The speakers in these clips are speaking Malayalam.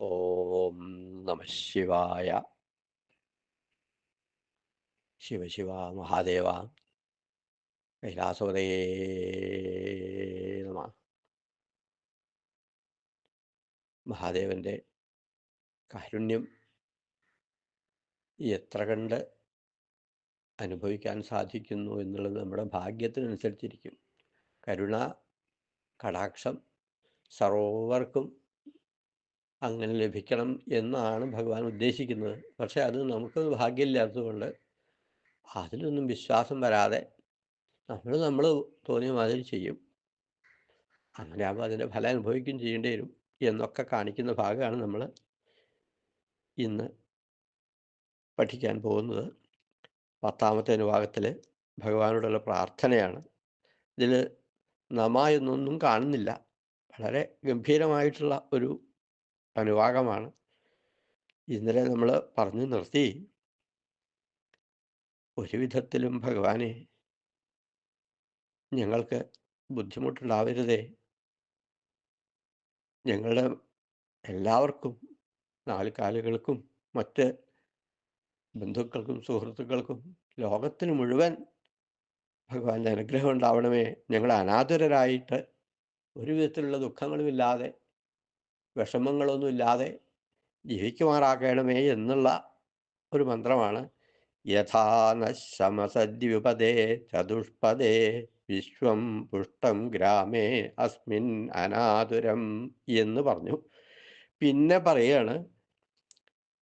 ഓം നമ ശിവായ. ശിവശിവ മഹാദേവ. കൈലാസപതേ നമ. മഹാദേവന്റെ കാരുണ്യം എത്ര കണ്ട് അനുഭവിക്കാൻ സാധിക്കുന്നു എന്നുള്ളത് നമ്മുടെ ഭാഗ്യത്തിനനുസരിച്ചിരിക്കും. കരുണ കടാക്ഷം സർവർക്കും അങ്ങനെ ലഭിക്കണം എന്നാണ് ഭഗവാൻ ഉദ്ദേശിക്കുന്നത്. പക്ഷെ അത് നമുക്ക് ഭാഗ്യമില്ലാത്തതുകൊണ്ട് അതിലൊന്നും വിശ്വാസം വരാതെ നമ്മൾ നമ്മൾ തോന്നിയ മാതിരി ചെയ്യും. അങ്ങനെ ആകുമ്പോൾ അതിന്റെ ഫലം അനുഭവിക്കുകയും ചെയ്യേണ്ടി വരും എന്നൊക്കെ കാണിക്കുന്ന ഭാഗമാണ് നമ്മൾ ഇന്ന് പഠിക്കാൻ പോകുന്നത്. പത്താമത്തെ അനുഭാഗത്തിൽ ഭഗവാനോടുള്ള പ്രാർത്ഥനയാണ്. ഇതിൽ നമ എന്നൊന്നും കാണുന്നില്ല. വളരെ ഗംഭീരമായിട്ടുള്ള ഒരു അനുവാകമാണ്. ഇന്നലെ നമ്മൾ പറഞ്ഞു നിർത്തി. ഒരു വിധത്തിലും ഭഗവാനെ ഞങ്ങൾക്ക് ബുദ്ധിമുട്ടുണ്ടാവരുതേ. ഞങ്ങളുടെ എല്ലാവർക്കും നാല് കാലുകൾക്കും മറ്റ് ബന്ധുക്കൾക്കും സുഹൃത്തുക്കൾക്കും ലോകത്തിന് മുഴുവൻ ഭഗവാന്റെ അനുഗ്രഹം ഉണ്ടാവണമേ. ഞങ്ങൾ അനാദരരായിട്ട് ഒരു വിധത്തിലുള്ള ദുഃഖങ്ങളുമില്ലാതെ വിഷമങ്ങളൊന്നുമില്ലാതെ ജീവിക്കുമാറാക്കണമേ എന്നുള്ള ഒരു മന്ത്രമാണ്. യഥാ നശമസദ്യുപദേ ചതുഷ്പദേ വിശ്വം പുഷ്ടം ഗ്രാമേ അസ്മിൻ അനാതുരം എന്ന് പറഞ്ഞു. പിന്നെ പറയാണ്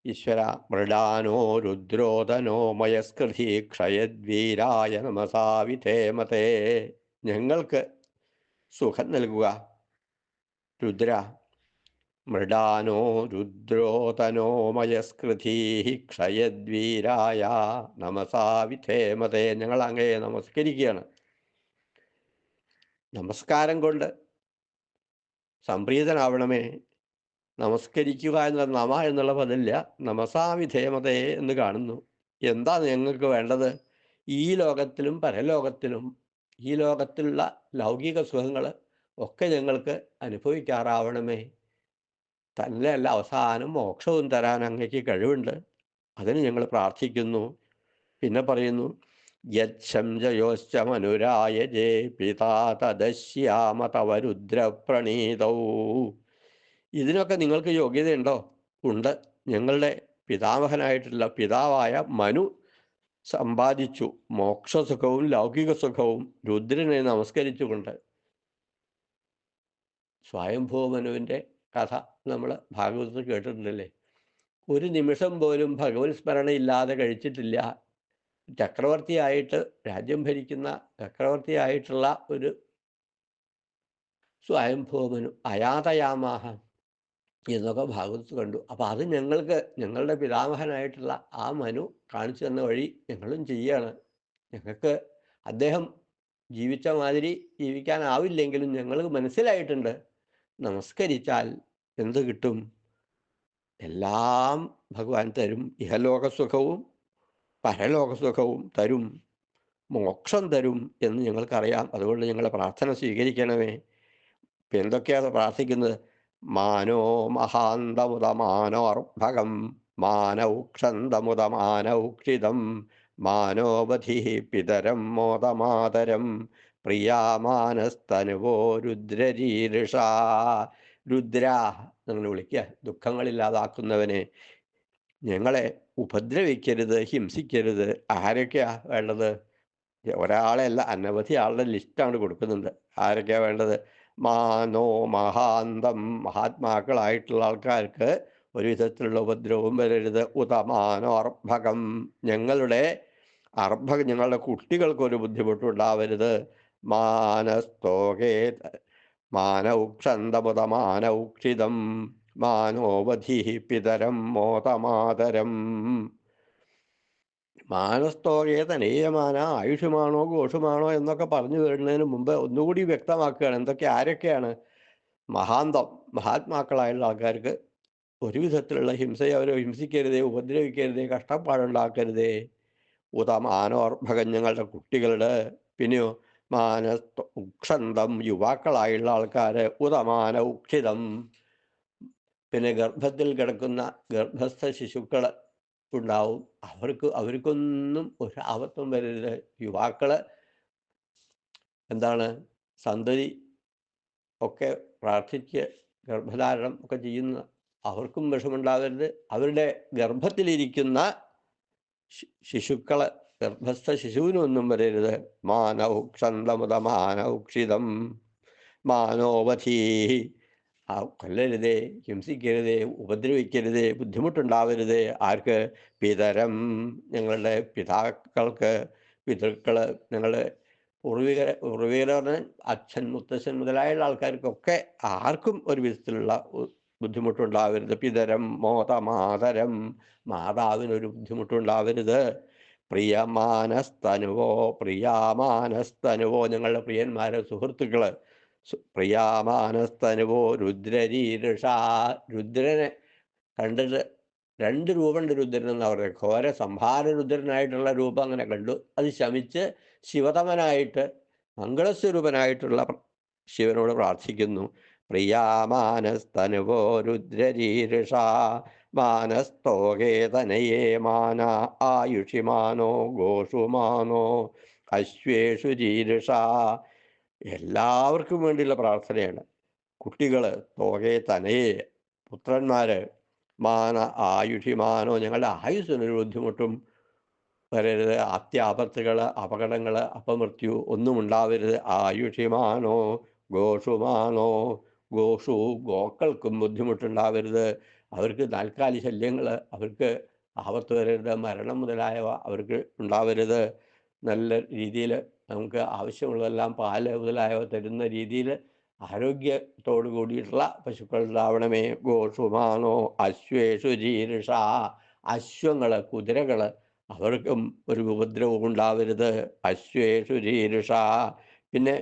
ഈശ്വര മൃഡാനോ രുദ്രോധനോ മയസ്കൃതി ക്ഷയദ്വീരായ നമസാവിധേമതേ ഞങ്ങൾക്ക് സുഖം നൽകുക. രുദ്ര മൃഡാനോ രുദ്രോതനോ ക്ഷയദ്വീരായ ക്ഷയദ്വീരായ നമസാവിധേമതേ ഞങ്ങൾ അങ്ങയെ നമസ്കരിക്കുകയാണ്. നമസ്കാരം കൊണ്ട് സംപ്രീതനാവണമേ. നമസ്കരിക്കുക എന്ന നമ എന്നുള്ള പതില്ല. നമസാവിധേമതയെ എന്ന് കാണുന്നു. എന്താ ഞങ്ങൾക്ക് വേണ്ടത്? ഈ ലോകത്തിലും പരലോകത്തിലും ഈ ലോകത്തിലുള്ള ലൗകിക സുഖങ്ങൾ ഒക്കെ ഞങ്ങൾക്ക് അനുഭവിക്കാറാവണമേ. തന്നെയല്ല അവസാനം മോക്ഷവും തരാൻ അങ്ങേക്ക് കഴിവുണ്ട്. അതിന് ഞങ്ങൾ പ്രാർത്ഥിക്കുന്നു. പിന്നെ പറയുന്നു യച്ഛംജയോശ്ച മനുരായജേ പിതാ തദശ്യാമ തവ രുദ്രപ്രണീതൗ. ഇതിനൊക്കെ നിങ്ങൾക്ക് യോഗ്യതയുണ്ടോ? ഉണ്ട്. ഞങ്ങളുടെ പിതാമഹനായിട്ടുള്ള പിതാവായ മനു സമ്പാദിച്ചു. മോക്ഷസുഖവും ലൗകിക സുഖവും രുദ്രനെ നമസ്കരിച്ചുകൊണ്ട് സ്വയംഭൂമനുവിന്റെ കഥ നമ്മൾ ഭാഗവതത്തിൽ കേട്ടിട്ടുണ്ടല്ലേ? ഒരു നിമിഷം പോലും ഭഗവത് സ്മരണ ഇല്ലാതെ കഴിച്ചിട്ടില്ല. ചക്രവർത്തിയായിട്ട് രാജ്യം ഭരിക്കുന്ന ചക്രവർത്തിയായിട്ടുള്ള ഒരു സ്വയംഭൂമനു അയാതയാമാഹ എന്നൊക്കെ ഭാഗവത്ത് കണ്ടു. അപ്പോൾ അത് ഞങ്ങൾക്ക് ഞങ്ങളുടെ പിതാമഹനായിട്ടുള്ള ആ മനു കാണിച്ചു തന്ന വഴി ഞങ്ങളും ചെയ്യാണ്. ഞങ്ങൾക്ക് അദ്ദേഹം ജീവിച്ച മാതിരി ജീവിക്കാനാവില്ലെങ്കിലും ഞങ്ങൾക്ക് മനസ്സിലായിട്ടുണ്ട്. നമസ്കരിച്ചാൽ എന്ത് കിട്ടും? എല്ലാം ഭഗവാൻ തരും. ഇഹലോകസുഖവും പരലോകസുഖവും പരലോക സുഖവും തരും. മോക്ഷം തരും എന്ന് ഞങ്ങൾക്കറിയാം. അതുകൊണ്ട് ഞങ്ങളെ പ്രാർത്ഥന സ്വീകരിക്കണമേ. എന്തൊക്കെയാണ് പ്രാർത്ഥിക്കുന്നത്? മാനോ മഹാന്തമുദമാനോർഭകം മാനൗക്ഷന്തമുദമാനൗക്ഷിതം മാനോപധി പിതരം മോദമാതരം പ്രിയാമാനസ്തനുവോ രുദ്രരീരുഷ രുദ്ര നിങ്ങൾ വിളിക്കുക ദുഃഖങ്ങളില്ലാതാക്കുന്നവനെ ഞങ്ങളെ ഉപദ്രവിക്കരുത് ഹിംസിക്കരുത്. ആരൊക്കെയാ വേണ്ടത്? ഒരാളെ അല്ല അനവധി ആളുടെ ലിസ്റ്റാണ് കൊടുക്കുന്നുണ്ട്. ആരൊക്കെയാ വേണ്ടത്? മാനോ മഹാന്തം മഹാത്മാക്കളായിട്ടുള്ള ആൾക്കാർക്ക് ഒരു വിധത്തിലുള്ള ഉപദ്രവവും വരരുത്. ഉതമാനോ അർഭകം ഞങ്ങളുടെ അർഭകം ഞങ്ങളുടെ കുട്ടികൾക്ക് ഒരു ബുദ്ധിമുട്ടുണ്ടാവരുത് മാനസ്തോകേ മാനൗക്ഷന്തമുതമാനൗക്ഷിതം മാനോവധി പിതരം മോതമാതരം മാനസ്തോകേ തനേയമാന ആയുഷുമാണോ ഘോഷുമാണോ എന്നൊക്കെ പറഞ്ഞു വരുന്നതിന് മുമ്പ് ഒന്നുകൂടി വ്യക്തമാക്കുകയാണ് എന്തൊക്കെ ആരൊക്കെയാണ് മഹാന്തം മഹാത്മാക്കളായുള്ള ആൾക്കാർക്ക് ഒരുവിധത്തിലുള്ള ഹിംസയെ അവരെ ഹിംസിക്കരുതേ ഉപദ്രവിക്കരുതേ കഷ്ടപ്പാടുണ്ടാക്കരുതേ. ഉതമാനോർഭകം ഞങ്ങളുടെ കുട്ടികളുടെ പിന്നെയോ മാന ഉക്ഷന്തം യുവാക്കളായുള്ള ആൾക്കാർ ഉദമാന ഉക്ഷിതം. പിന്നെ ഗർഭത്തിൽ കിടക്കുന്ന ഗർഭസ്ഥ ശിശുക്കൾ ഉണ്ടാവും. അവർക്ക് അവർക്കൊന്നും ഒരു ആപത്തും വരരുത്. യുവാക്കൾ എന്താണ് സന്തതി ഒക്കെ പ്രാർത്ഥിച്ച് ഗർഭധാരണം ഒക്കെ ചെയ്യുന്ന അവർക്കും വിഷമുണ്ടാകരുത് അവരുടെ ഗർഭത്തിലിരിക്കുന്ന ശിശുക്കൾ ഗർഭസ്ഥ ശിശുവിനൊന്നും വരരുത്. മാനൗക്ഷന്തമുത മാനൗക്ഷിതം മാനോവധീ ആ കൊല്ലരുതേ ഹിംസിക്കരുതേ ഉപദ്രവിക്കരുതേ ബുദ്ധിമുട്ടുണ്ടാവരുതേ. ആർക്ക്? പിതരം. ഞങ്ങളുടെ പിതാക്കൾക്ക് പിതൃക്കൾ ഞങ്ങളുടെ പൂർവികര പൂർവികരെ അച്ഛൻ മുത്തശ്ശൻ മുതലായുള്ള ആൾക്കാർക്കൊക്കെ ആർക്കും ഒരു വിധത്തിലുള്ള ബുദ്ധിമുട്ടുണ്ടാവരുത്. പിതരം മോത മാതരം മാതാവിനൊരു ബുദ്ധിമുട്ടുണ്ടാവരുത്. പ്രിയമാനസ്തനുവോ പ്രിയാമാനസ്തനുവോ ഞങ്ങളുടെ പ്രിയന്മാരെ സുഹൃത്തുക്കൾ. പ്രിയാമാനസ്തനുവോ രുദ്രരീരുഷ രുദ്രനെ കണ്ടിട്ട് രണ്ട് രൂപമുണ്ട് രുദ്രൻ എന്ന് പറയുന്നത് ഘോര സംഹാര രുദ്രനായിട്ടുള്ള രൂപം അങ്ങനെ കണ്ടു. അത് ശമിച്ച് ശിവതമനായിട്ട് മംഗളസ്വരൂപനായിട്ടുള്ള ശിവനോട് പ്രാർത്ഥിക്കുന്നു. പ്രിയാമാനസ്തനുവോ രുദ്രരീരുഷ മാനസ്തോകേ തനയേ മാന ആയുഷിമാനോ ഗോഷുമാനോ അശ്വേഷു ജീരുഷ എല്ലാവർക്കും വേണ്ടിയുള്ള പ്രാർത്ഥനയാണ്. കുട്ടികൾ തോകെ തനയെ പുത്രന്മാർ മാന ആയുഷിമാനോ ഞങ്ങളുടെ ആയുസ്സിനൊരു ബുദ്ധിമുട്ടും വരരുത്. അത്യാപത്തുകൾ അപകടങ്ങൾ അപമൃത്യു ഒന്നും ഉണ്ടാവരുത്. ആയുഷിമാനോ ഗോഷുമാനോ ഗോഷു ഗോക്കൾക്കും ബുദ്ധിമുട്ടുണ്ടാവരുത്. അവർക്ക് താൽക്കാലിക ശല്യങ്ങൾ അവർക്ക് ആപത്ത് വരരുത് മരണം മുതലായവ അവർക്ക് ഉണ്ടാവരുത്. നല്ല രീതിയിൽ നമുക്ക് ആവശ്യമുള്ളതെല്ലാം പാൽ മുതലായവ തരുന്ന രീതിയിൽ ആരോഗ്യത്തോടു കൂടിയിട്ടുള്ള പശുക്കൾ ഉണ്ടാവണമേ. ഗോഷുമാനോ അശ്വേഷു ജീരുഷ അശ്വങ്ങൾ കുതിരകൾ അവർക്കും ഒരു ഉപദ്രവം ഉണ്ടാവരുത്. അശ്വേഷു ജീരുഷ പിന്നെ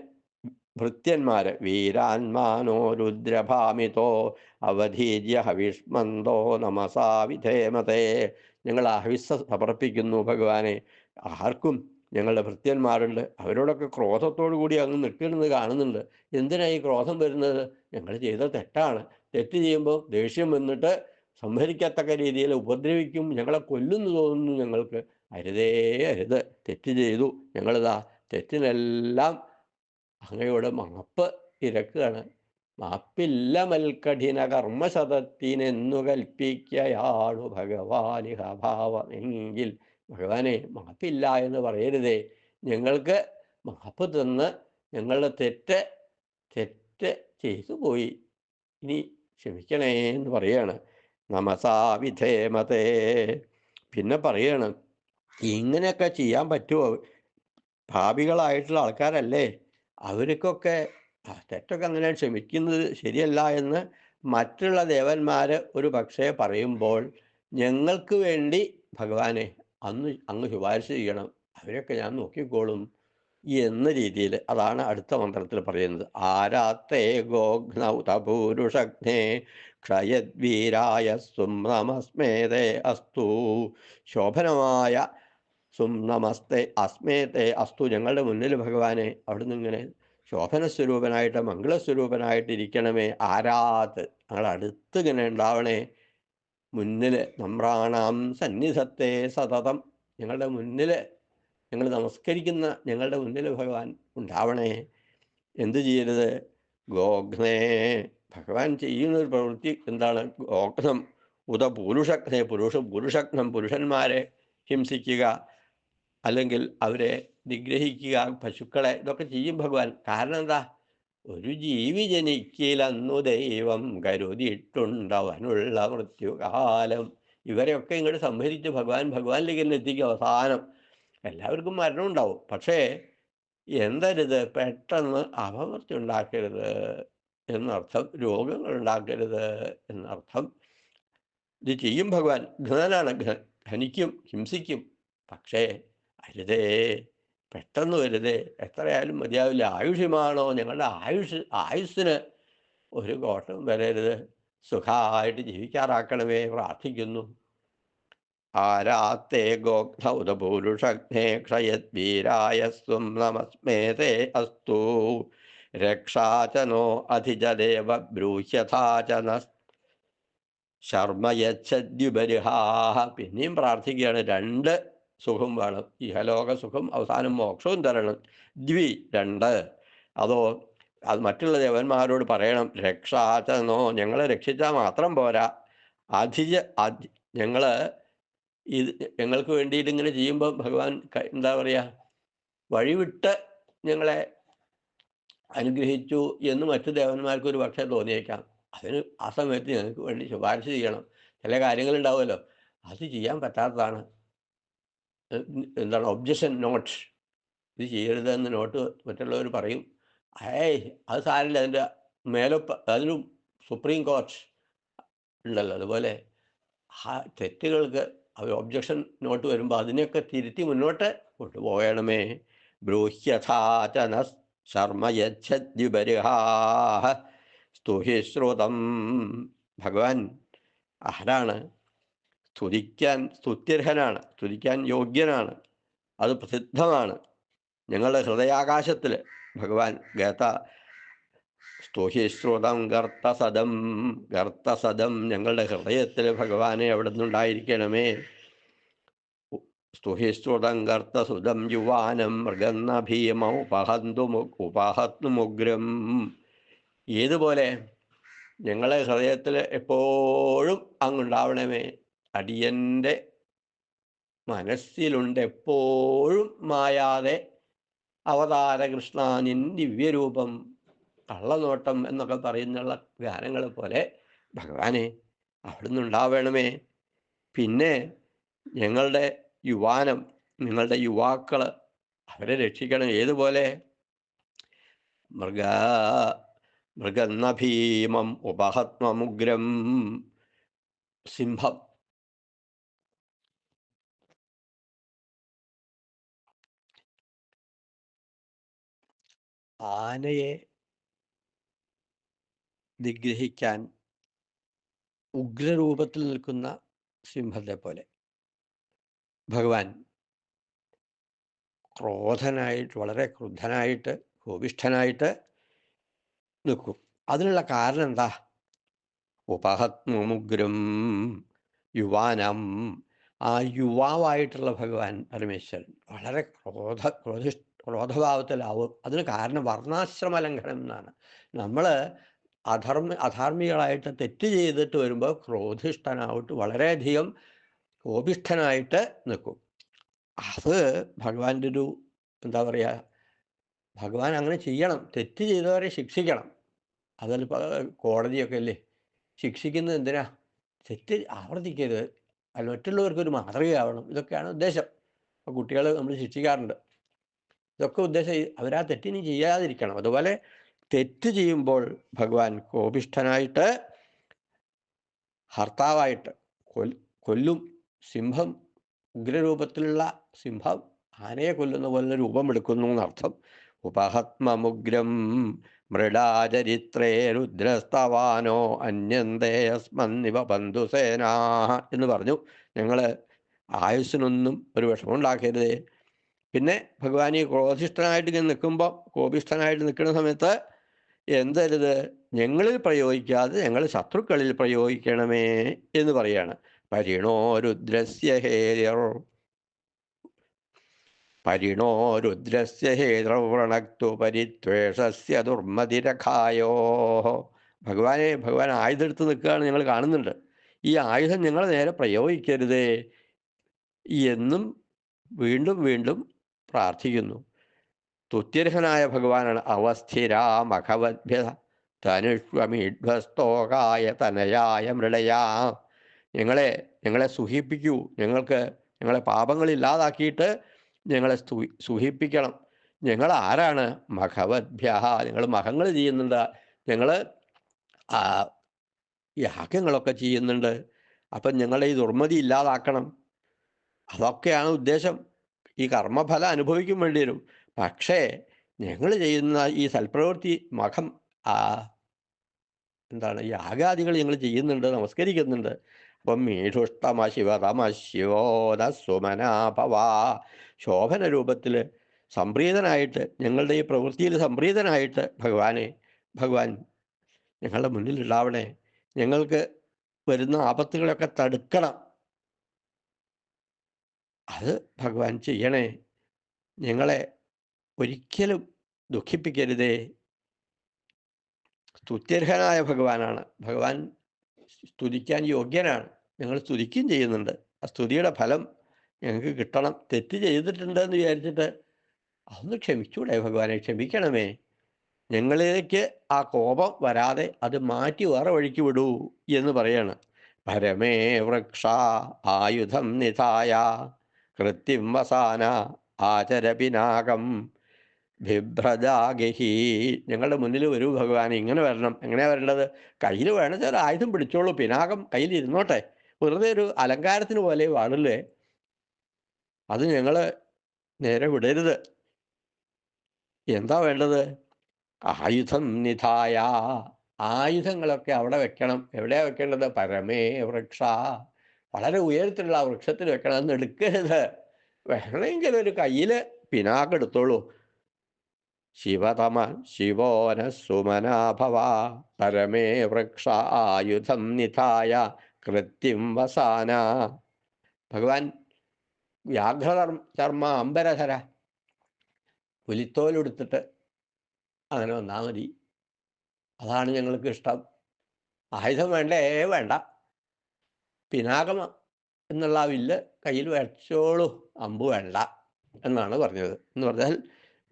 ഭൃത്യന്മാർ വീരാന്മാനോ രുദ്രഭാമിതോ അവധീര്യ ഹവിഷ്മന്തോ നമസാ വിധേമതേ. ഞങ്ങൾ അഹവിസ സമർപ്പിക്കുന്നു ഭഗവാനെ. ആർക്കും ഞങ്ങളുടെ ഭൃത്യന്മാരുണ്ട്. അവരോടൊക്കെ ക്രോധത്തോടു കൂടി അങ്ങ് നിൽക്കുന്നത് കാണുന്നുണ്ട്. എന്തിനാ ഈ ക്രോധം വരുന്നത്? ഞങ്ങൾ ചെയ്ത തെറ്റാണ്. തെറ്റ് ചെയ്യുമ്പോൾ ദേഷ്യം വന്നിട്ട് സംഹരിക്കത്തക്ക രീതിയിൽ ഉപദ്രവിക്കും. ഞങ്ങളെ കൊല്ലുന്നു തോന്നുന്നു ഞങ്ങൾക്ക്. അരുതേ അരുത്. തെറ്റ് ചെയ്തു. ഞങ്ങളിതാ തെറ്റിനെല്ലാം അങ്ങയോട് മാപ്പ് ഇരക്കുകയാണ്. മാപ്പില്ല മൽക്കഠിന കർമ്മശതത്തിനെന്നു കൽപ്പിക്കയാണു ഭഗവാനിഹ ഭാവമെങ്കിൽ. ഭഗവാനെ മാപ്പില്ല എന്ന് പറയരുതേ. ഞങ്ങൾക്ക് മാപ്പ് തന്ന് ഞങ്ങളുടെ തെറ്റ് തെറ്റ് ചെയ്തു പോയി. ഇനി ക്ഷമിക്കണേ എന്ന് പറയാണ്. നമസാ വിധേമതേ പിന്നെ പറയാണ് ഇങ്ങനെയൊക്കെ ചെയ്യാൻ പറ്റുമോ ഭാവികളായിട്ടുള്ള ആൾക്കാരല്ലേ? അവർക്കൊക്കെ തെറ്റൊക്കെ അങ്ങനെ ക്ഷമിക്കുന്നത് ശരിയല്ല എന്ന് മറ്റുള്ള ദേവന്മാർ ഒരു പക്ഷേ പറയുമ്പോൾ ഞങ്ങൾക്ക് വേണ്ടി ഭഗവാനെ അന്ന് അങ്ങ് ശുപാർശ ചെയ്യണം. അവരൊക്കെ ഞാൻ നോക്കിക്കോളും എന്ന രീതിയിൽ അതാണ് അടുത്ത മന്ത്രത്തിൽ പറയുന്നത്. ആരാത്തേ ഗോഘ്നൗതപൂരുഷഗ്നേ ക്ഷയദ്വീരായ സും നമസ്മേതേ അസ്തു. ശോഭനമായ സും നമസ്തേ അസ്മേതേ അസ്തു. ഞങ്ങളുടെ മുന്നിൽ ഭഗവാനെ അവിടുന്ന് ഇങ്ങനെ ശോഭന സ്വരൂപനായിട്ട് ഇരിക്കണമേ ആരാത്ത് ഞങ്ങളുടെ അടുത്ത് ഇങ്ങനെ ഉണ്ടാവണേ മുന്നിൽ നമ്രാണാം സന്നിധത്തെ സതതം. ഞങ്ങളുടെ മുന്നിൽ ഞങ്ങൾ നമസ്കരിക്കുന്ന ഞങ്ങളുടെ മുന്നിൽ ഭഗവാൻ ഉണ്ടാവണേ. എന്ത് ചെയ്യരുത്? ഗോഘ്നേ ഭഗവാൻ ചെയ്യുന്ന ഒരു പ്രവൃത്തി എന്താണ്? ഗോഘ്നം ഉത പുരുഷഘ്നെ പുരുഷ പുരുഷഘ്നം പുരുഷന്മാരെ ഹിംസിക്കുക. അല്ലെങ്കിൽ അവരെ നിഗ്രഹിക്കുക പശുക്കളെ ഇതൊക്കെ ചെയ്യും ഭഗവാൻ. കാരണം എന്താ? ഒരു ജീവി ജനിക്കിലന്നു ദൈവം കരുതിയിട്ടുണ്ടവനുള്ള മൃത്യുകാലം. ഇവരെയൊക്കെ ഇങ്ങോട്ട് സംഹരിച്ച് ഭഗവാൻ ഭഗവാനിലേക്ക് തന്നെ എത്തിക്കും അവസാനം. എല്ലാവർക്കും മരണം ഉണ്ടാവും. പക്ഷേ എന്തരുത്? പെട്ടെന്ന് അപമൃത്യു ഉണ്ടാക്കരുത് എന്നർത്ഥം രോഗങ്ങൾ ഉണ്ടാക്കരുത് എന്നർത്ഥം. ഇത് ചെയ്യും ഭഗവാൻ. ഘനാണ് ഖനിക്കും ഹിംസിക്കും. പക്ഷേ അരുതേ പെട്ടെന്ന് വരുതേ. എത്രയായാലും മതിയാവില്ല. ആയുഷ്യമാണോ? ഞങ്ങളുടെ ആയുഷ് ആയുസ്സിന് ഒരു കോട്ടം വരരുത്. സുഖമായിട്ട് ജീവിക്കാറാക്കണമേ. പ്രാർത്ഥിക്കുന്നു. ആരാത്തേ ഗോഗ്ധൗതപൂരുഷഗ്നേ ക്ഷയദ്വീരായ സ്വം നമസ്മേതേ അസ്തു. രക്ഷാചനോ അധിജദേവ ബ്രൂഹ്യഥാചന ശർമ്മയച്ഛദ്യുപരിഹാ പിന്നെയും പ്രാർത്ഥിക്കുകയാണ്. രണ്ട് സുഖം വേണം ഇഹലോക സുഖം അവസാനം മോക്ഷവും തരണം. ദ്വി രണ്ട്. അതോ അത് മറ്റുള്ള ദേവന്മാരോട് പറയണം രക്ഷാചനോ ഞങ്ങളെ രക്ഷിച്ചാൽ മാത്രം പോരാ. അധിജ അധി ഞങ്ങൾ ഇത് ഞങ്ങൾക്ക് വേണ്ടിയിട്ട് ഇങ്ങനെ ചെയ്യുമ്പോൾ ഭഗവാൻ എന്താ പറയുക വഴിവിട്ട് ഞങ്ങളെ അനുഗ്രഹിച്ചു എന്ന് മറ്റു ദേവന്മാർക്ക് ഒരു പക്ഷേ തോന്നിയേക്കാം. അതിന് ആ സമയത്ത് ഞങ്ങൾക്ക് വേണ്ടി ശുപാർശ ചെയ്യണം. ചില കാര്യങ്ങളുണ്ടാവുമല്ലോ. അത് ചെയ്യാൻ പറ്റാത്തതാണ്. എന്താണ് ഒബ്ജക്ഷൻ നോട്ട്. ഇത് ചെയ്യരുതെന്ന് നോട്ട് മറ്റുള്ളവർ പറയും. ഏയ് അത് സാരില്ല അതിന്റെ മേലൊപ്പ അതിനും സുപ്രീം കോർട്ട് ഉണ്ടല്ലോ. അതുപോലെ ആ തെറ്റുകൾക്ക് അവർ ഒബ്ജക്ഷൻ നോട്ട് വരുമ്പോൾ അതിനെയൊക്കെ തിരുത്തി മുന്നോട്ട് കൊണ്ടുപോകണമേ. ബ്രൂഹ്യഥാചന ശർമ്മ യച്ഛദ്യുപരിഹാഹ സ്തുഹിശ്രുതം ഭഗവാൻ ആരാണ്? സ്തുതിക്കാൻ സ്തുത്യർഹനാണ് സ്തുതിക്കാൻ യോഗ്യനാണ് അത് പ്രസിദ്ധമാണ്. ഞങ്ങളുടെ ഹൃദയാകാശത്തിൽ ഭഗവാൻ ഗത സ്തുഹിശ്രുതം ഗർത്തസദം ഗർത്തസദം ഞങ്ങളുടെ ഹൃദയത്തിൽ ഭഗവാനെ അവിടെ നിന്നുണ്ടായിരിക്കണമേ സ്തുഹിശ്രുതം ഗർത്തസുതം യുവാനം മൃഗന്ന ഭീമ ഉപഹന്തു ഉപഹത്നുമുഗ്രം ഏതുപോലെ ഞങ്ങളെ ഹൃദയത്തിൽ എപ്പോഴും അങ്ങുണ്ടാവണമേ അടിയന്റെ മനസ്സിലുണ്ട് എപ്പോഴും മായാതെ അവതാര കൃഷ്ണ നിൻ ദിവ്യരൂപം കള്ളനോട്ടം എന്നൊക്കെ പറയുന്നുള്ള ഗാനങ്ങൾ പോലെ ഭഗവാനെ അവിടുന്ന് ഉണ്ടാവണമേ പിന്നെ ഞങ്ങളുടെ യുവാനം നിങ്ങളുടെ യുവാക്കൾ അവരെ രക്ഷിക്കണം. ഏതുപോലെ മൃഗ മൃഗന്ന ഭീമം ഉപഹത്മമുഗ്രം സിംഹം ആനയെ നിഗ്രഹിക്കാൻ ഉഗ്രരൂപത്തിൽ നിൽക്കുന്ന സിംഹത്തെ പോലെ. ഭഗവാൻ ക്രോധനായിട്ട് വളരെ ക്രുദ്ധനായിട്ട് കോപിഷ്ഠനായിട്ട് നിൽക്കും. അതിനുള്ള കാരണം എന്താ? ഉപഹത്മുഗ്രം യുവാനം. ആ യുവാവായിട്ടുള്ള ഭഗവാൻ പരമേശ്വരൻ വളരെ ക്രോധ ക്രോധി ക്രോധഭാവത്തിലാവും അതിന് കാരണം വർണാശ്രമ ലംഘനം എന്നാണ് നമ്മൾ അധർമ്മ അധാർമികളായിട്ട് തെറ്റ് ചെയ്തിട്ട് വരുമ്പോൾ ക്രോധിഷ്ഠനായിട്ട് വളരെയധികം കോപിഷ്ഠനായിട്ട് നിൽക്കും. അത് ഭഗവാന്റെ ഒരു എന്താ പറയുക ഭഗവാൻ അങ്ങനെ ചെയ്യണം. തെറ്റ് ചെയ്തവരെ ശിക്ഷിക്കണം. അതല്ല കോടതിയൊക്കെ അല്ലേ? ശിക്ഷിക്കുന്നത് എന്തിനാ? തെറ്റ് ആവർത്തിക്കരുത്. മറ്റുള്ളവർക്കൊരു മാതൃകയാവണം. ഇതൊക്കെയാണ് ഉദ്ദേശം. അപ്പോൾ കുട്ടികൾ നമ്മൾ ശിക്ഷിക്കാറുണ്ട്. ഇതൊക്കെ ഉദ്ദേശം അവരാ തെറ്റിന് ചെയ്യാതിരിക്കണം. അതുപോലെ തെറ്റ് ചെയ്യുമ്പോൾ ഭഗവാൻ കോപിഷ്ഠനായിട്ട് ഹർത്താവായിട്ട് കൊല്ലും സിംഹം ഉഗ്രരൂപത്തിലുള്ള സിംഹം ആനയെ കൊല്ലുന്ന പോലെ രൂപമെടുക്കുന്നു എന്നർത്ഥം. ഉപഹത്മമുഗ്രം മൃഡാചരിത്രേ രുദ്രസ്തവാനോ അന്യന്തേയസ്മന്നിവ ബന്ധുസേനാ എന്ന് പറഞ്ഞു. ഞങ്ങൾ ആയുസ്സിനൊന്നും ഒരു വിഷമം ഉണ്ടാക്കരുതേ. പിന്നെ ഭഗവാൻ ഈ ക്രോധിഷ്ഠനായിട്ട് ഇങ്ങനെ നിൽക്കുമ്പോൾ കോപിഷ്ഠനായിട്ട് നിൽക്കുന്ന സമയത്ത് എന്തരുത്? ഞങ്ങളിൽ പ്രയോഗിക്കാതെ ഞങ്ങൾ ശത്രുക്കളിൽ പ്രയോഗിക്കണമേ എന്ന് പറയാണ്. പരിണോ രുദ്രസ്യ ഹേര്യർ പരിണോ പരിത്വേഷസ്യ ദുർമതിരഖായോ. ഭഗവാനെ ഭഗവാൻ ആയുധം എടുത്ത് നിൽക്കുകയാണ് ഞങ്ങൾ കാണുന്നുണ്ട്. ഈ ആയുധം ഞങ്ങൾ നേരെ പ്രയോഗിക്കരുതേ എന്നും വീണ്ടും വീണ്ടും പ്രാർത്ഥിക്കുന്നു. തുത്യർഹനായ ഭഗവാനാണ് അവസ്ഥിരാമഖവദ്ഭ്യ തനുഷ്വമീഡ്ഭസ്തോകായ തനയായ മൃളയാ. ഞങ്ങളെ ഞങ്ങളെ സുഖിപ്പിക്കൂ ഞങ്ങൾക്ക് ഞങ്ങളെ പാപങ്ങളില്ലാതാക്കിയിട്ട് ഞങ്ങളെ സുഹിപ്പിക്കണം. ഞങ്ങൾ ആരാണ്? മഖവദ്ഭ്യ ഞങ്ങൾ മഹങ്ങൾ ചെയ്യുന്നുണ്ട്. ഞങ്ങൾ യാഗങ്ങളൊക്കെ ചെയ്യുന്നുണ്ട്. അപ്പം ഞങ്ങളുടെ ഈ ദുർമതി ഇല്ലാതാക്കണം. അതൊക്കെയാണ് ഉദ്ദേശം. ഈ കർമ്മഫലം അനുഭവിക്കും വേണ്ടി വരും. പക്ഷേ ഞങ്ങൾ ചെയ്യുന്ന ഈ സൽപ്രവൃത്തി മഖം ആ എന്താണ് യാഗാദികൾ ഞങ്ങൾ ചെയ്യുന്നുണ്ട് നമസ്കരിക്കുന്നുണ്ട്. അപ്പം മീഷുഷ്ടമ ശിവതമ ശിവോന സുമനാഭവ ശോഭന രൂപത്തിൽ സംപ്രീതനായിട്ട് ഞങ്ങളുടെ ഈ പ്രവൃത്തിയിൽ സംപ്രീതനായിട്ട് ഭഗവാനെ ഭഗവാൻ ഞങ്ങളുടെ മുന്നിലുണ്ടാവണേ. ഞങ്ങൾക്ക് വരുന്ന ആപത്തുകളൊക്കെ തടുക്കണം. അത് ഭഗവാൻ ചെയ്യണേ. ഞങ്ങളെ ഒരിക്കലും ദുഃഖിപ്പിക്കരുതേ. സ്തുത്യർഹനായ ഭഗവാനാണ്. ഭഗവാൻ സ്തുതിക്കാൻ യോഗ്യനാണ്. ഞങ്ങൾ സ്തുതിക്കുകയും ചെയ്യുന്നുണ്ട്. ആ സ്തുതിയുടെ ഫലം ഞങ്ങൾക്ക് കിട്ടണം. തെറ്റ് ചെയ്തിട്ടുണ്ട് എന്ന് വിചാരിച്ചിട്ട് അതൊന്ന് ക്ഷമിച്ചൂടെ ഭഗവാനെ. ക്ഷമിക്കണമേ. ഞങ്ങളിലേക്ക് ആ കോപം വരാതെ അത് മാറ്റി വേറെ വഴിക്ക് വിടൂ എന്ന് പറയാണ്. പരമേ വൃക്ഷ ആയുധം നിധായ. കൃത്യം വസാന ആചരപിനാകം. ബിഭ്രജാഗഹി ഞങ്ങളുടെ മുന്നിൽ വരൂ ഭഗവാൻ ഇങ്ങനെ വരണം. എങ്ങനെയാണ് വരേണ്ടത്? കയ്യിൽ വേണമെച്ചാൽ ആയുധം പിടിച്ചോളൂ. പിനാകം കയ്യിൽ ഇരുന്നോട്ടെ. വെറുതെ ഒരു അലങ്കാരത്തിന് പോലെ പാടില്ലേ? അത് ഞങ്ങൾ നേരെ വിടരുത്. എന്താ വേണ്ടത്? ആയുധം നിധായ. ആയുധങ്ങളൊക്കെ അവിടെ വെക്കണം. എവിടെയാ വെക്കേണ്ടത്? പരമേ വൃക്ഷ. വളരെ ഉയരത്തിലുള്ള ആ വൃക്ഷത്തിൽ വെക്കണം. എന്ന് എടുക്കരുത്. വേണമെങ്കിൽ ഒരു കയ്യിൽ പിനാക്കെടുത്തോളൂ ശിവതമ ശിവോന സുമനാഭവ പരമേ വൃക്ഷ ആയുധം നിധായ കൃത്യം വസാന. ഭഗവാൻ വ്യാഘ്രധർമ്മ ചർമ്മ അമ്പരധര പുലിത്തോലെടുത്തിട്ട് അങ്ങനെ വന്നാൽ മതി. അതാണ് ഞങ്ങൾക്ക് ഇഷ്ടം ആയുധം വേണ്ടേ? വേണ്ട. പിനാകം എന്നുള്ള ആ വില്ല് കയ്യിൽ വരച്ചോളൂ അമ്പ് വേണ്ട എന്നാണ് പറഞ്ഞത്. എന്ന് പറഞ്ഞാൽ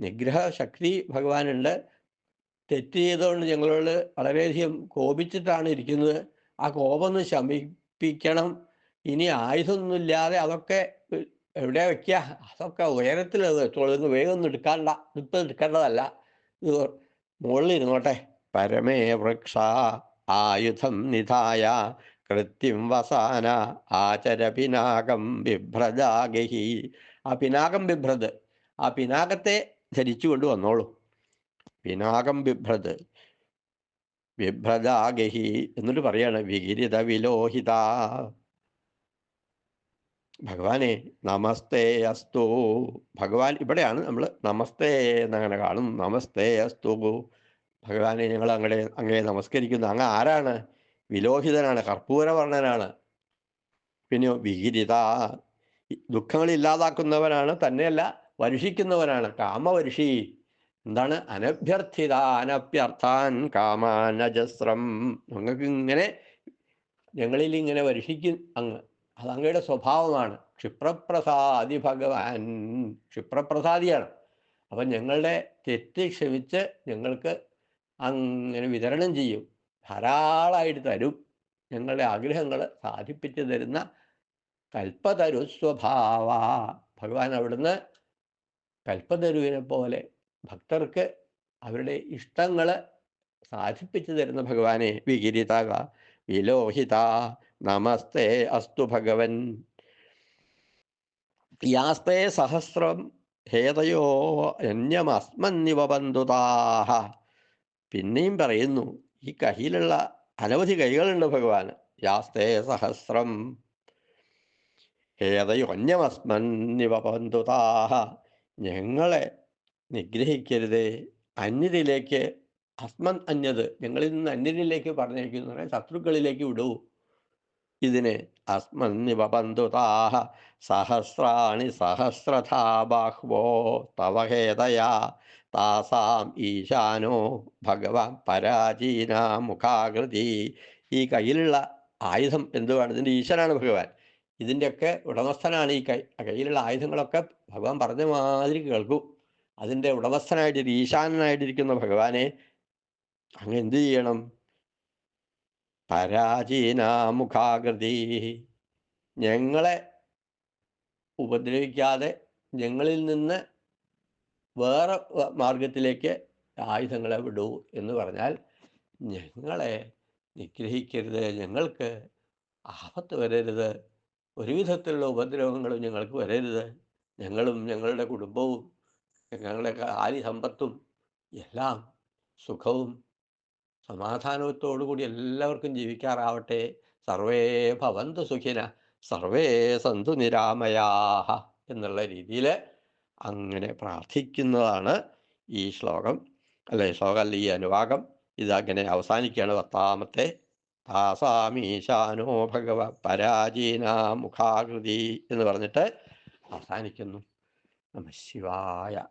നിഗ്രഹ ശക്തി ഭഗവാനുണ്ട്. തെറ്റ് ചെയ്തുകൊണ്ട് ഞങ്ങളോട് വളരെയധികം കോപിച്ചിട്ടാണ് ഇരിക്കുന്നത്. ആ കോപം ഒന്ന് ശമിപ്പിക്കണം. ഇനി ആയുധമൊന്നുമില്ലാതെ അതൊക്കെ എവിടെ വെക്കുക? അതൊക്കെ ഉയരത്തിൽ വെച്ചോളൂ വേഗം ഒന്നും എടുക്കാണ്ട. ഇപ്പം എടുക്കേണ്ടതല്ല. ഇത് മുകളിൽ ഇരുന്നോട്ടെ. പരമേ വൃക്ഷ ആയുധം നിധായ കൃത്യം വസാന ആചര പിനാകം ബിഭ്രജാഗഹി ആ പിനാകം ബിഭ്രത് ആ പിനാകത്തെ ധരിച്ചു കൊണ്ട് വന്നോളൂ. പിനാകം ബിഭ്രത് ബിഭ്രജാഗഹി എന്നിട്ട് പറയാണ് വികിരിത വിലോഹിത. ഭഗവാനെ നമസ്തേ അസ്തു. ഭഗവാൻ ഇവിടെയാണ് നമ്മൾ നമസ്തേ എന്നങ്ങനെ കാണും നമസ്തേ അസ്തു. ഭഗവാനെ ഞങ്ങൾ അങ്ങടെ അങ്ങയെ നമസ്കരിക്കുന്നു. അങ്ങ് ആരാണ്? വിലോഹിതനാണ് കർപ്പൂരവർണനാണ്. പിന്നെ വിഹിരിത ദുഃഖങ്ങൾ ഇല്ലാതാക്കുന്നവനാണ് തന്നെയല്ല വരുഷിക്കുന്നവനാണ്. കാമവരുഷി. എന്താണ്? അനഭ്യർത്ഥിത അനഭ്യർത്ഥാൻ കാമാനജസ്രം. ഞങ്ങൾക്ക് ഇങ്ങനെ ഞങ്ങളിൽ ഇങ്ങനെ വർഷിക്കും അങ്ങ്. അത് അങ്ങയുടെ സ്വഭാവമാണ്. ക്ഷിപ്രപ്രസാദി ഭഗവാൻ ക്ഷിപ്രപ്രസാദിയാണ്. അപ്പം ഞങ്ങളുടെ തെറ്റ് ക്ഷമിച്ച് ഞങ്ങൾക്ക് അങ്ങനെ വിതരണം ചെയ്യും. ധാരാളമായിട്ട് തരും. ഞങ്ങളുടെ ആഗ്രഹങ്ങൾ സാധിപ്പിച്ചു തരുന്ന കൽപ്പതരു സ്വഭാവ ഭഗവാൻ അവിടുന്ന് കൽപ്പതരുവിനെ പോലെ ഭക്തർക്ക് അവരുടെ ഇഷ്ടങ്ങൾ സാധിപ്പിച്ചു തരുന്ന ഭഗവാനെ വികിരിതക വിലോഹിത നമസ്തേ അസ്തു ഭഗവൻ. യാസ്തേ സഹസ്രം ഹേതയോ അന്യമസ്മന്നിവ ബന്ധുതാഹ പിന്നെയും പറയുന്നു ഈ കയ്യിലുള്ള അനവധി കൈകളുണ്ട് ഭഗവാൻ യാസ്തേ സഹസ്രം ഹേതയോ അന്യമസ്മന്നിവ നിവബന്ധുതാഹ ഞങ്ങളെ നിഗ്രഹിക്കരുതേ. അന്യതിലേക്ക് അസ്മൻ അന്യത്. ഞങ്ങളിൽ നിന്ന് അന്യരിലേക്ക് പറഞ്ഞിരിക്കുന്നു പറയാൻ ശത്രുക്കളിലേക്ക് വിടൂ. ഇതിനെ അസ്മൻ നിവബന്ധുതാഹ സഹസ്രാണി സഹസ്രഥാ ബാഹ്വോ തവ ഹേതയാ താസാം ഈശാനോ ഭഗവാൻ പരാജീന മുഖാകൃതി. ഈ കയ്യിലുള്ള ആയുധം എന്തുവാണ്? ഇതിന്റെ ഈശ്വരാണ് ഭഗവാൻ. ഇതിന്റെയൊക്കെ ഉടമസ്ഥനാണ് ഈ കൈ കയ്യിലുള്ള ആയുധങ്ങളൊക്കെ ഭഗവാൻ പറഞ്ഞ മാതിരി കേൾക്കൂ. അതിന്റെ ഉടമസ്ഥനായിട്ട് ഈശാനനായിട്ടിരിക്കുന്ന ഭഗവാനെ അങ്ങ് എന്ത് ചെയ്യണം? പരാചീന മുഖാകൃതി. ഞങ്ങളെ ഉപദ്രവിക്കാതെ ഞങ്ങളിൽ നിന്ന് വേറെ മാർഗത്തിലേക്ക് ആയുധങ്ങളെ വിടൂ എന്ന് പറഞ്ഞാൽ ഞങ്ങളെ നിഗ്രഹിക്കരുത് ഞങ്ങൾക്ക് ആപത്ത് വരരുത് ഒരുവിധത്തിലുള്ള ഉപദ്രവങ്ങളും ഞങ്ങൾക്ക് വരരുത്. ഞങ്ങളും ഞങ്ങളുടെ കുടുംബവും ഞങ്ങളുടെ ആലി സമ്പത്തും എല്ലാം സുഖവും സമാധാനത്തോടുകൂടി എല്ലാവർക്കും ജീവിക്കാറാവട്ടെ. സർവേ ഭവന്തു സുഖിന സർവേ സന്തു നിരാമയാഹ എന്നുള്ള രീതിയിൽ അങ്ങനെ പ്രാർത്ഥിക്കുന്നതാണ് ഈ ശ്ലോകം. അല്ലെ? ശ്ലോകം അല്ല? ഈ അനുവാകം. അങ്ങനെ അവസാനിക്കുകയാണ്. പത്താമത്തെ. താസാമീശാനോ ഭഗവ പരാജീന മുഖാകൃതി എന്ന് പറഞ്ഞിട്ട് അവസാനിക്കുന്നു. നമ ശിവായ.